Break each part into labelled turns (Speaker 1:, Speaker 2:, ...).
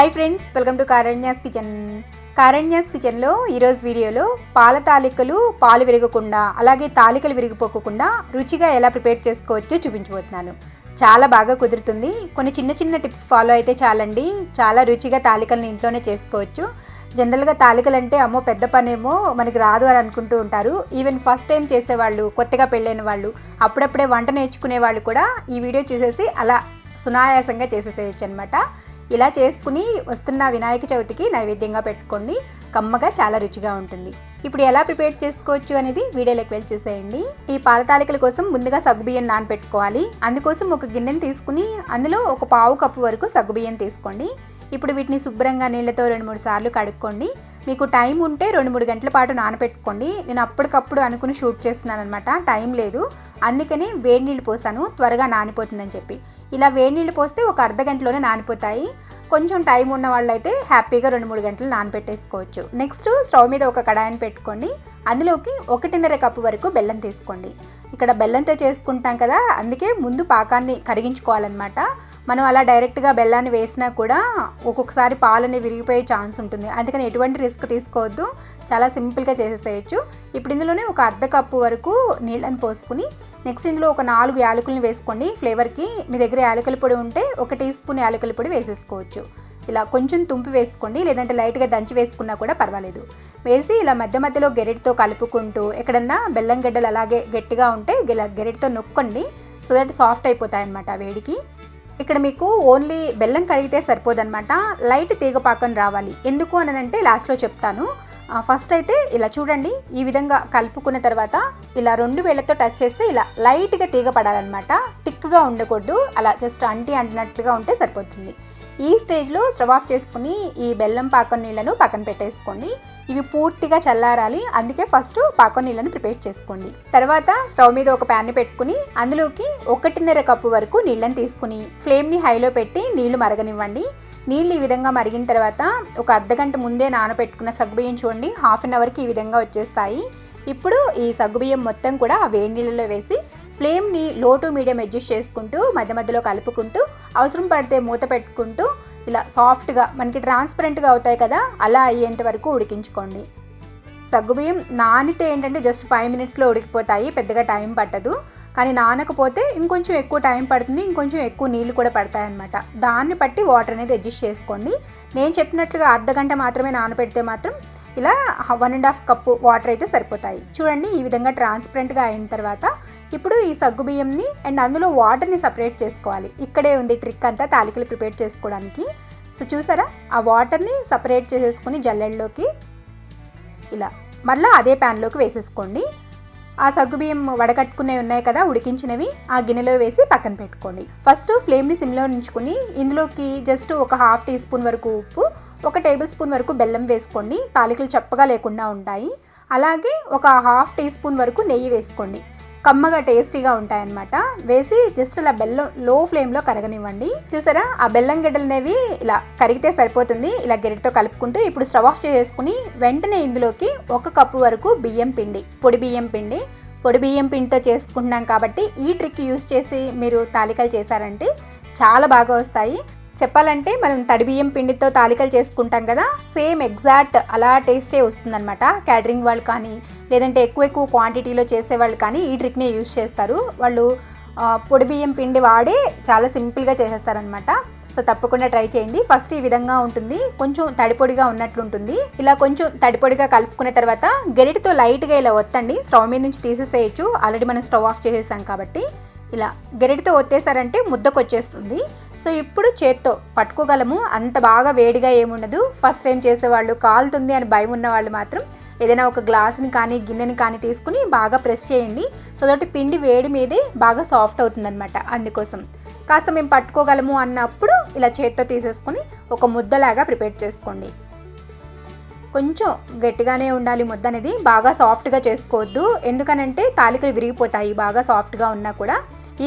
Speaker 1: Hi friends welcome to Karanya's kitchen Karanya's కిచెన్లో ఈరోజు వీడియోలో పాల తాలికలు పాలు విరగకుండా అలాగే తాలికలు విరిగిపోకుండా రుచిగా ఎలా ప్రిపేర్ చేసుకోవచ్చో చూపించబోతున్నాను. చాలా బాగా కుదురుతుంది. కొన్ని చిన్న చిన్న టిప్స్ ఫాలో అయితే చాలండి. చాలా రుచిగా తాలికలను ఇంట్లోనే చేసుకోవచ్చు. జనరల్గా తాలికలు అంటే అమ్మో పెద్ద పనేమో మనకి రాదు అని అనుకుంటూ ఉంటారు. ఈవెన్ ఫస్ట్ టైం చేసేవాళ్ళు కొత్తగా పెళ్ళైన వాళ్ళు అప్పుడప్పుడే వంట నేర్చుకునే వాళ్ళు కూడా ఈ వీడియో చూసేసి అలా సునాయాసంగా చేసేసేయచ్చు అనమాట ఇలా చేసుకుని వస్తున్న వినాయక చవితికి నైవేద్యంగా పెట్టుకోండి. కమ్మగా చాలా రుచిగా ఉంటుంది. ఇప్పుడు ఎలా ప్రిపేర్ చేసుకోవచ్చు అనేది వీడియోలోకి వెళ్ళి చూసేయండి. ఈ పాలతాలికల కోసం ముందుగా సగ్గుబియ్యం నానబెట్టుకోవాలి అందుకోసం ఒక గిన్నెని తీసుకుని అందులో ఒక పావు కప్పు వరకు సగ్గుబియ్యం తీసుకోండి. ఇప్పుడు వీటిని శుభ్రంగా నీళ్ళతో రెండు మూడు సార్లు కడుక్కోండి. మీకు టైం ఉంటే రెండు మూడు గంటల పాటు నానబెట్టుకోండి నేను అప్పటికప్పుడు అనుకుని షూట్ చేస్తున్నాను అనమాట టైం లేదు. అందుకని వేడి నీళ్ళు పోసాను. త్వరగా నానిపోతుందని చెప్పి. ఇలా వేడి నీళ్ళు పోస్తే ఒక అర్ధ గంటలోనే నానిపోతాయి. కొంచెం టైం ఉన్న వాళ్ళైతే హ్యాపీగా రెండు మూడు గంటలు నానబెట్టేసుకోవచ్చు నెక్స్ట్ స్టవ్ మీద ఒక కడాయిని పెట్టుకోండి అందులోకి ఒకటిన్నర కప్పు వరకు బెల్లం తీసుకోండి. ఇక్కడ బెల్లంతో చేసుకుంటాం కదా అందుకే ముందు పాకాన్ని కరిగించుకోవాలన్నమాట. మనం అలా డైరెక్ట్గా బెల్లాన్ని వేసినా కూడా ఒక్కొక్కసారి పాలని విరిగిపోయే ఛాన్స్ ఉంటుంది. అందుకని ఎటువంటి రిస్క్ తీసుకోవద్దు. చాలా సింపుల్గా చేసేసేయచ్చు. ఇప్పుడు ఇందులోనే ఒక అర్ధ కప్పు వరకు నీళ్ళని పోసుకుని నెక్స్ట్ ఇందులో ఒక నాలుగు యాలకులను వేసుకోండి. ఫ్లేవర్కి మీ దగ్గర యాలకుల పొడి ఉంటే ఒక టీ స్పూన్ యాలకుల పొడి వేసేసుకోవచ్చు. ఇలా కొంచెం తుంపి వేసుకోండి. లేదంటే లైట్గా దంచి వేసుకున్నా కూడా పర్వాలేదు. వేసి ఇలా మధ్య మధ్యలో గెరెట్తో కలుపుకుంటూ ఎక్కడన్నా బెల్లం గడ్డలు అలాగే గట్టిగా ఉంటే ఇలా గెరెట్తో నొక్కండి. సో దట్ సాఫ్ట్ అయిపోతాయి అన్నమాట వేడికి. ఇక్కడ మీకు ఓన్లీ బెల్లం కరిగితే సరిపోదన్నమాట. లైట్ తీగపాకం రావాలి. ఎందుకు అని అంటే లాస్ట్లో చెప్తాను. ఫస్ట్ అయితే ఇలా చూడండి. ఈ విధంగా కలుపుకున్న తర్వాత ఇలా రెండు వేళ్ళతో టచ్ చేస్తే ఇలా లైట్గా తీగ పడాలన్నమాట. టిక్గా ఉండకూడదు. అలా జస్ట్ అంటి అంటినట్లుగా ఉంటే సరిపోతుంది. ఈ స్టేజ్లో స్టవ్ ఆఫ్ చేసుకుని ఈ బెల్లం పాకం నీళ్ళను పక్కన పెట్టేసుకోండి. ఇవి పూర్తిగా చల్లారాలి. అందుకే ఫస్ట్ పాకో నీళ్ళని ప్రిపేర్ చేసుకోండి. తర్వాత స్టవ్ మీద ఒక ప్యాన్ పెట్టుకుని అందులోకి ఒకటిన్నర కప్పు వరకు నీళ్ళని తీసుకుని ఫ్లేమ్ని హైలో పెట్టి నీళ్ళు మరగనివ్వండి. నీళ్ళు ఈ విధంగా మరిగిన తర్వాత ఒక అర్ధగంట ముందే నానబెట్టుకున్న సగ్గుబియ్యం చూడండి. హాఫ్ అన్ అవర్కి ఈ విధంగా వచ్చేస్తాయి. ఇప్పుడు ఈ సగ్గుబియ్యం మొత్తం కూడా ఆ వేడి నీళ్ళలో వేసి ఫ్లేమ్ని లో టు మీడియం అడ్జస్ట్ చేసుకుంటూ మధ్య మధ్యలో కలుపుకుంటూ అవసరం పడితే మూత పెట్టుకుంటూ ఇలా సాఫ్ట్గా మనకి ట్రాన్స్పరెంట్గా అవుతాయి కదా అలా అయ్యేంత వరకు ఉడికించుకోండి. సగ్గుబియ్యం నానితే ఏంటంటే జస్ట్ ఫైవ్ మినిట్స్లో ఉడికిపోతాయి పెద్దగా టైం పట్టదు. కానీ నానకపోతే ఇంకొంచెం ఎక్కువ టైం పడుతుంది ఇంకొంచెం ఎక్కువ నీళ్ళు కూడా పడతాయన్నమాట. దాన్ని బట్టి వాటర్ అనేది అడ్జస్ట్ చేసుకోండి. నేను చెప్పినట్లుగా అర్ధ గంట మాత్రమే నానబెడితే మాత్రం ఇలా one and half cup water అయితే సరిపోతాయి. చూడండి ఈ విధంగా ట్రాన్స్పరెంట్గా అయిన తర్వాత ఇప్పుడు ఈ సగ్గుబియ్యంని అండ్ అందులో వాటర్ని సపరేట్ చేసుకోవాలి. ఇక్కడే ఉంది ట్రిక్ అంతా తాలికలు ప్రిపేర్ చేసుకోవడానికి. సో చూసారా? ఆ వాటర్ని సపరేట్ చేసేసుకుని జల్లెడలోకి ఇలా మళ్ళీ అదే ప్యాన్లోకి వేసేసుకోండి. ఆ సగ్గుబియ్యం వడకట్టుకునే ఉన్నాయి కదా ఉడికించినవి ఆ గిన్నెలో వేసి పక్కన పెట్టుకోండి. ఫస్ట్ ఫ్లేమ్ని సిమ్లో ఉంచుకుని ఇందులోకి జస్ట్ ఒక హాఫ్ టీ స్పూన్ వరకు ఉప్పు ఒక టేబుల్ స్పూన్ వరకు బెల్లం వేసుకోండి. తాలికలు చప్పగా లేకుండా ఉంటాయి. అలాగే ఒక హాఫ్ టీ స్పూన్ వరకు నెయ్యి వేసుకోండి. కమ్మగా టేస్టీగా ఉంటాయన్నమాట. వేసి జస్ట్ ఇలా బెల్లం లో ఫ్లేమ్లో కరగనివ్వండి. చూసారా? ఆ బెల్లం గడ్డలు అనేవి ఇలా కరిగితే సరిపోతుంది. ఇలా గరిటతో కలుపుకుంటూ ఇప్పుడు స్టవ్ ఆఫ్ చేసుకుని వెంటనే ఇందులోకి ఒక కప్పు వరకు బియ్యం పిండి పొడి బియ్యం పిండి. పొడి బియ్యం పిండితో చేసుకుంటున్నాం కాబట్టి ఈ ట్రిక్ యూస్ చేసి మీరు తాలికలు చేశారంటే చాలా బాగా వస్తాయి. చెప్పాలంటే మనం తడి బియ్యం పిండితో తాలికలు చేసుకుంటాం కదా సేమ్ ఎగ్జాక్ట్ అలా టేస్టే వస్తుందన్నమాట. క్యాటరింగ్ వాళ్ళు కానీ లేదంటే ఎక్కువ ఎక్కువ క్వాంటిటీలో చేసేవాళ్ళు కానీ ఈ ట్రిక్నే యూజ్ చేస్తారు. వాళ్ళు పొడి బియ్యం పిండి వాడే చాలా సింపుల్గా చేసేస్తారనమాట సో తప్పకుండా ట్రై చేయండి. ఫస్ట్ ఈ విధంగా ఉంటుంది. కొంచెం తడిపొడిగా ఉన్నట్లుంటుంది ఇలా కొంచెం తడిపొడిగా కలుపుకున్న తర్వాత గరిటతో లైట్గా ఇలా ఒత్తండి. స్టవ్ మీద నుంచి తీసేసేయచ్చు. ఆల్రెడీ మనం స్టవ్ ఆఫ్ చేసేసాం కాబట్టి. ఇలా గరిటతో ఒత్తేసారంటే ముద్దకు వచ్చేస్తుంది సో ఇప్పుడు చేత్తో పట్టుకోగలము? అంత బాగా వేడిగా ఏముండదు. ఫస్ట్ టైం చేసేవాళ్ళు కాలుతుంది అని భయం ఉన్న వాళ్ళు మాత్రం ఏదైనా ఒక గ్లాస్ని కానీ గిన్నెని కానీ తీసుకుని బాగా ప్రెస్ చేయండి. సో దట్ పిండి వేడి మీదే బాగా సాఫ్ట్ అవుతుందన్నమాట అందుకోసం. కాస్త మేము పట్టుకోగలము అన్నప్పుడు ఇలా చేత్తో తీసేసుకొని ఒక ముద్దలాగా ప్రిపేర్ చేసుకోండి. కొంచెం గట్టిగానే ఉండాలి ముద్ద అనేది. బాగా సాఫ్ట్గా చేసుకోవద్దు. ఎందుకనంటే తాలికలు విరిగిపోతాయి. బాగా సాఫ్ట్గా ఉన్నా కూడా.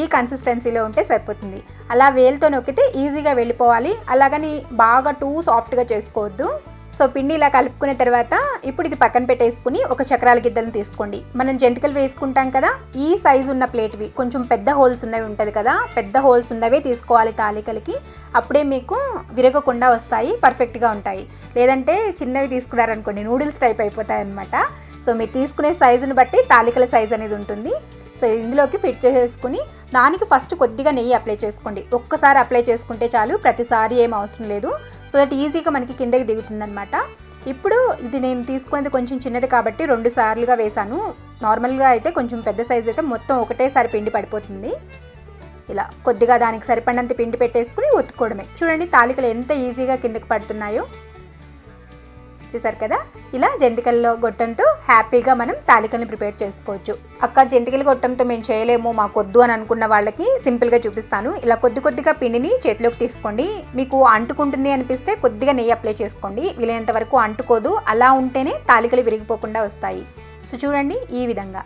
Speaker 1: ఈ కన్సిస్టెన్సీలో ఉంటే సరిపోతుంది. అలా వేలుతో నొక్కితే ఈజీగా వెళ్ళిపోవాలి. అలాగని బాగా టూ సాఫ్ట్గా చేసుకోవద్దు. సో పిండి ఇలా కలుపుకున్న తర్వాత ఇప్పుడు ఇది పక్కన పెట్టేసుకుని ఒక చక్రాల గిద్దలను తీసుకోండి. మనం జంతికలు వేసుకుంటాం కదా ఈ సైజు ఉన్న ప్లేట్వి కొంచెం పెద్ద హోల్స్ ఉన్నవి ఉంటుంది కదా పెద్ద హోల్స్ ఉన్నవే తీసుకోవాలి తాలికలకి. అప్పుడే మీకు విరగకుండా వస్తాయి పర్ఫెక్ట్గా ఉంటాయి. లేదంటే చిన్నవి తీసుకున్నారనుకోండి నూడిల్స్ టైప్ అయిపోతాయి అనమాట సో మీరు తీసుకునే సైజుని బట్టి తాలికల సైజ్ అనేది ఉంటుంది. సో ఇందులోకి ఫిట్ చేసేసుకుని దానికి ఫస్ట్ కొద్దిగా నెయ్యి అప్లై చేసుకోండి. ఒక్కసారి అప్లై చేసుకుంటే చాలు ప్రతిసారి ఏం అవసరం లేదు. సో దట్ ఈజీగా మనకి కిందకి దిగుతుందనమాట ఇప్పుడు ఇది నేను తీసుకునేది కొంచెం చిన్నది కాబట్టి రెండు సార్లుగా వేశాను. నార్మల్గా అయితే కొంచెం పెద్ద సైజ్ అయితే మొత్తం ఒకటేసారి పిండి పడిపోతుంది. ఇలా కొద్దిగా దానికి సరిపడినంత పిండి పెట్టేసుకుని ఒత్తుకోవడమే. చూడండి తాలికలు ఎంత ఈజీగా కిందకి పడుతున్నాయో. చూసారు కదా? ఇలా జంతికల్లో గొట్టంతో హ్యాపీగా మనం తాలికల్ని ప్రిపేర్ చేసుకోవచ్చు. అక్క జంతికల గొట్టంతో మేము చేయలేము మాకు వద్దు అని అనుకున్న వాళ్ళకి సింపుల్గా చూపిస్తాను. ఇలా కొద్ది కొద్దిగా పిండిని చేతిలోకి తీసుకోండి. మీకు అంటుకుంటుంది అనిపిస్తే కొద్దిగా నెయ్యి అప్లై చేసుకోండి. వీలైనంత వరకు అంటుకోదు. అలా ఉంటేనే తాలికలు విరిగిపోకుండా వస్తాయి. సో చూడండి ఈ విధంగా.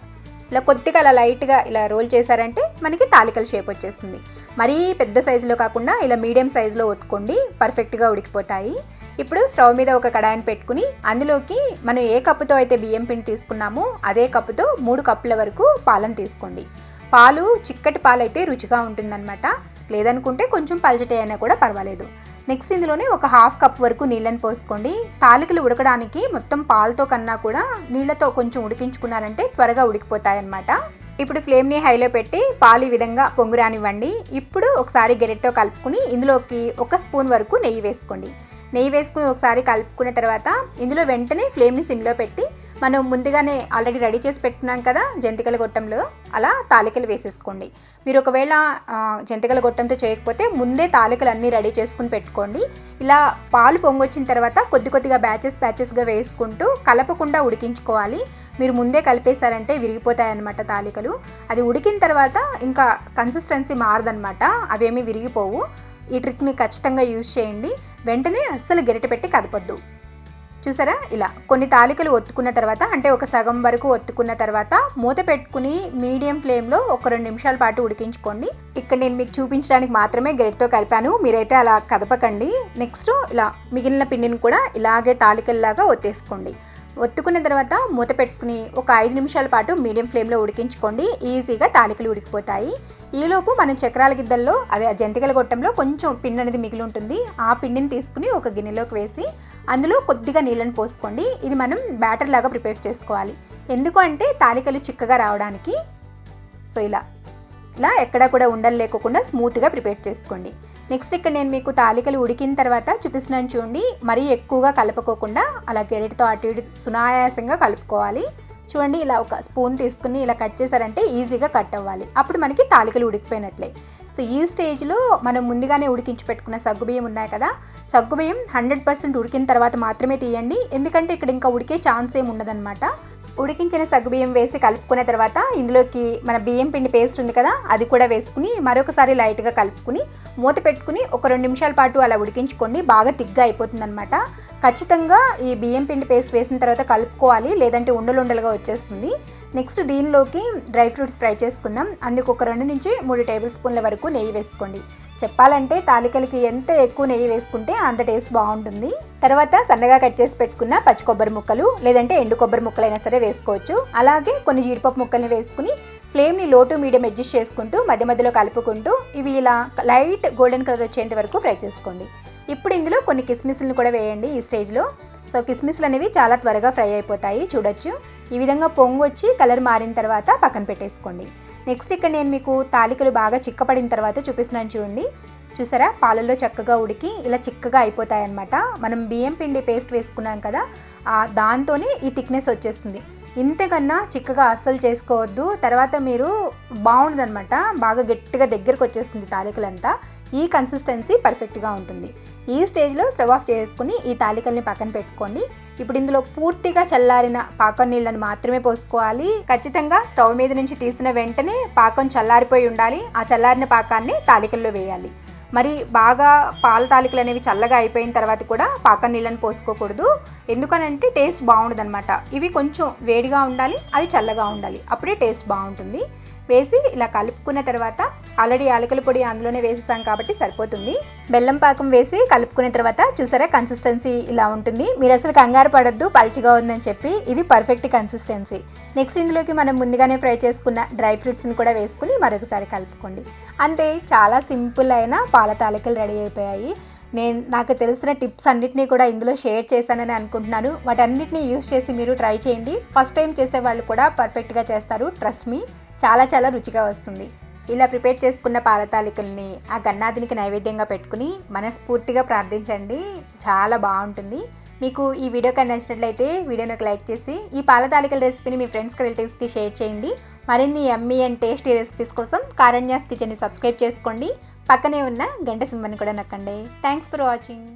Speaker 1: ఇలా కొద్దిగా అలా లైట్గా ఇలా రోల్ చేశారంటే మనకి తాలికల షేప్ వచ్చేస్తుంది. మరీ పెద్ద సైజులో కాకుండా ఇలా మీడియం సైజులో ఒత్తుకోండి. పర్ఫెక్ట్గా ఉడికిపోతాయి. ఇప్పుడు స్టవ్ మీద ఒక కడాయిని పెట్టుకుని అందులోకి మనం ఏ కప్పుతో అయితే బియ్యం పిండి తీసుకున్నామో అదే కప్పుతో మూడు కప్పుల వరకు పాలను తీసుకోండి. పాలు చిక్కటి పాలు అయితే రుచిగా ఉంటుందన్నమాట. లేదనుకుంటే కొంచెం పల్చటి అయినా కూడా పర్వాలేదు. నెక్స్ట్ ఇందులోనే ఒక హాఫ్ కప్ వరకు నీళ్ళని పోసుకోండి. తాలికలు ఉడకడానికి మొత్తం పాలతో కన్నా కూడా నీళ్ళతో కొంచెం ఉడికించుకున్నారంటే త్వరగా ఉడికిపోతాయన్నమాట. ఇప్పుడు ఫ్లేమ్ని హైలో పెట్టి పాలు ఈ విధంగా పొంగురానివ్వండి. ఇప్పుడు ఒకసారి గెరెట్తో కలుపుకుని ఇందులోకి ఒక స్పూన్ వరకు నెయ్యి వేసుకోండి. నెయ్యి వేసుకుని ఒకసారి కలుపుకున్న తర్వాత ఇందులో వెంటనే ఫ్లేమ్ని సిమ్లో పెట్టి మనం ముందుగానే ఆల్రెడీ రెడీ చేసి పెట్టుకున్నాం కదా జంతికల గొట్టంలో అలా తాలికలు వేసేసుకోండి. మీరు ఒకవేళ జంతికల గొట్టంతో చేయకపోతే ముందే తాలికలు అన్నీ రెడీ చేసుకుని పెట్టుకోండి. ఇలా పాలు పొంగొచ్చిన తర్వాత కొద్ది కొద్దిగా బ్యాచెస్ బ్యాచెస్గా వేసుకుంటూ కలపకుండా ఉడికించుకోవాలి. మీరు ముందే కలిపేశారంటే విరిగిపోతాయన్నమాట తాలికలు. అది ఉడికిన తర్వాత ఇంకా కన్సిస్టెన్సీ మారదనమాట అవేమీ విరిగిపోవు. ఈ ట్రిక్ని ఖచ్చితంగా యూజ్ చేయండి. వెంటనే అస్సలు గెరిట పెట్టి కదపొద్దు. చూసారా? ఇలా. కొన్ని తాలికలు ఒత్తుకున్న తర్వాత అంటే ఒక సగం వరకు ఒత్తుకున్న తర్వాత మూత పెట్టుకుని మీడియం ఫ్లేమ్లో ఒక రెండు నిమిషాల పాటు ఉడికించుకోండి. ఇక్కడ నేను మీకు చూపించడానికి మాత్రమే గరిటతో కలిపాను. మీరైతే అలా కదపకండి. నెక్స్ట్ ఇలా మిగిలిన పిండిని కూడా ఇలాగే తాలికల్లాగా ఒత్తేసుకోండి. ఒత్తుకున్న తర్వాత మూత పెట్టుకుని ఒక ఐదు నిమిషాల పాటు మీడియం ఫ్లేమ్లో ఉడికించుకోండి. ఈజీగా తాలికలు ఉడికిపోతాయి. ఈలోపు మనం చక్రాల గిద్దల్లో అదే జంతికల గొట్టంలో కొంచెం పిండి అనేది మిగిలి ఉంటుంది. ఆ పిండిని తీసుకుని ఒక గిన్నెలోకి వేసి అందులో కొద్దిగా నీళ్ళని పోసుకోండి. ఇది మనం బ్యాటర్ లాగా ప్రిపేర్ చేసుకోవాలి. ఎందుకు అంటే తాలికలు చిక్కగా రావడానికి. సో ఇలా. ఇలా ఎక్కడా కూడా ఉండలు లేకోకుండా స్మూత్గా ప్రిపేర్ చేసుకోండి. నెక్స్ట్ ఇక్కడ నేను మీకు తాలికలు ఉడికిన తర్వాత చూపిస్తున్నాను చూడండి. మరీ ఎక్కువగా కలపకోకుండా అలా గెరెట్తో అటు ఇటు సునాయాసంగా కలుపుకోవాలి. చూడండి ఇలా ఒక స్పూన్ తీసుకుని ఇలా కట్ చేశారంటే ఈజీగా కట్ అవ్వాలి. అప్పుడు మనకి తాలికలు ఉడికిపోయినట్లే. సో ఈ స్టేజ్లో మనం ముందుగానే ఉడికించి పెట్టుకున్న సగ్గుబియ్యం ఉన్నాయి కదా సగ్గుబియ్యం హండ్రెడ్ పర్సెంట్ ఉడికిన తర్వాత మాత్రమే తీయండి. ఎందుకంటే ఇక్కడ ఇంకా ఉడికే ఛాన్స్ ఏమి ఉండదన్నమాట. ఉడికించిన సగ్గుబియ్యం వేసి కలుపుకున్న తర్వాత ఇందులోకి మన బియ్యం పిండి పేస్ట్ ఉంది కదా అది కూడా వేసుకుని మరొకసారి లైట్గా కలుపుకుని మూత పెట్టుకుని ఒక రెండు నిమిషాల పాటు అలా ఉడికించుకోండి. బాగా తిగ్గా అయిపోతుంది ఖచ్చితంగా ఈ బియ్యం పిండి పేస్ట్ వేసిన తర్వాత కలుపుకోవాలి లేదంటే ఉండలు ఉండలుగా వచ్చేస్తుంది. నెక్స్ట్ దీనిలోకి డ్రై ఫ్రూట్స్ ఫ్రై చేసుకుందాం. అందుకు ఒక రెండు నుంచి మూడు టేబుల్ స్పూన్ల వరకు నెయ్యి వేసుకోండి. చెప్పాలంటే తాలికలకి ఎంత ఎక్కువ నెయ్యి వేసుకుంటే అంత టేస్ట్ బాగుంటుంది. తర్వాత సన్నగా కట్ చేసి పెట్టుకున్న పచ్చి కొబ్బరి ముక్కలు లేదంటే ఎండు కొబ్బరి ముక్కలైనా సరే వేసుకోవచ్చు. అలాగే కొన్ని జీడిపప్పు ముక్కల్ని వేసుకుని ఫ్లేమ్ని లో టు మీడియం అడ్జస్ట్ చేసుకుంటూ మధ్య మధ్యలో కలుపుకుంటూ ఇవి ఇలా లైట్ గోల్డెన్ కలర్ వచ్చేంత వరకు ఫ్రై చేసుకోండి. ఇప్పుడు ఇందులో కొన్ని కిస్మిస్లను కూడా వేయండి ఈ స్టేజ్లో. సో కిస్మిస్లు అనేవి చాలా త్వరగా ఫ్రై అయిపోతాయి చూడొచ్చు. ఈ విధంగా పొంగు వచ్చి కలర్ మారిన తర్వాత పక్కన పెట్టేసుకోండి. నెక్స్ట్ ఇక్కడ నేను మీకు తాలికలు బాగా చిక్కపడిన తర్వాత చూపిస్తున్నాను చూడండి. చూసారా? పాలల్లో చక్కగా ఉడికి ఇలా చిక్కగా అయిపోతాయి మనం బియ్యం పిండి పేస్ట్ వేసుకున్నాం కదా ఆ దాంతోనే ఈ థిక్నెస్ వచ్చేస్తుంది. ఇంతకన్నా చిక్కగా అస్సలు చేసుకోవద్దు. తర్వాత మీరు బాగుండదనమాట బాగా గట్టిగా దగ్గరకు వచ్చేస్తుంది తాలికలంతా. ఈ కన్సిస్టెన్సీ పర్ఫెక్ట్గా ఉంటుంది. ఈ స్టేజ్లో స్టవ్ ఆఫ్ చేసుకుని ఈ తాలికల్ని పక్కన పెట్టుకోండి. ఇప్పుడు ఇందులో పూర్తిగా చల్లారిన పాకం నీళ్ళని మాత్రమే పోసుకోవాలి. ఖచ్చితంగా స్టవ్ మీద నుంచి తీసిన వెంటనే పాకం చల్లారిపోయి ఉండాలి. ఆ చల్లారిన పాకాన్ని తాలికల్లో వేయాలి. మరి బాగా పాల తాలికలు అనేవి చల్లగా అయిపోయిన తర్వాత కూడా పాకం నీళ్ళని పోసుకోకూడదు. ఎందుకనంటే టేస్ట్ బాగుండదు అనమాట ఇవి కొంచెం వేడిగా ఉండాలి అవి చల్లగా ఉండాలి. అప్పుడే టేస్ట్ బాగుంటుంది. వేసి ఇలా కలుపుకున్న తర్వాత ఆల్రెడీ యాలకుల పొడి అందులోనే వేసేసాం కాబట్టి సరిపోతుంది. బెల్లం పాకం వేసి కలుపుకున్న తర్వాత చూసారా కన్సిస్టెన్సీ ఇలా ఉంటుంది. మీరు అసలు కంగారు పడద్దు పల్చిగా ఉందని చెప్పి ఇది పర్ఫెక్ట్ కన్సిస్టెన్సీ నెక్స్ట్ ఇందులోకి మనం ముందుగానే ఫ్రై చేసుకున్న డ్రై ఫ్రూట్స్ని కూడా వేసుకుని మరొకసారి కలుపుకోండి. అంతే చాలా సింపుల్ అయిన పాల తాలికలు రెడీ అయిపోయాయి. నేను నాకు తెలిసిన టిప్స్ అన్నిటినీ కూడా ఇందులో షేర్ చేశానని అనుకుంటున్నాను. వాటన్నిటిని యూస్ చేసి మీరు ట్రై చేయండి. ఫస్ట్ టైం చేసే వాళ్ళు కూడా పర్ఫెక్ట్గా చేస్తారు. ట్రస్ట్ మీ చాలా చాలా రుచిగా వస్తుంది. ఇలా ప్రిపేర్ చేసుకున్న పాలతాలికల్ని ఆ గన్నాథునికి నైవేద్యంగా పెట్టుకుని మనస్ఫూర్తిగా ప్రార్థించండి. చాలా బాగుంటుంది. మీకు ఈ వీడియో కానీ నచ్చినట్లయితే వీడియోని ఒక లైక్ చేసి ఈ పాలతాలికల రెసిపీని మీ ఫ్రెండ్స్కి రిలేటివ్స్కి షేర్ చేయండి. మరిన్ని ఎమ్మీ అండ్ టేస్టీ రెసిపీస్ కోసం కారణ్యాస్ కిచెన్ని సబ్స్క్రైబ్ చేసుకోండి. పక్కనే ఉన్న గంట సింబల్ని కూడా నక్కండి. Thanks for watching.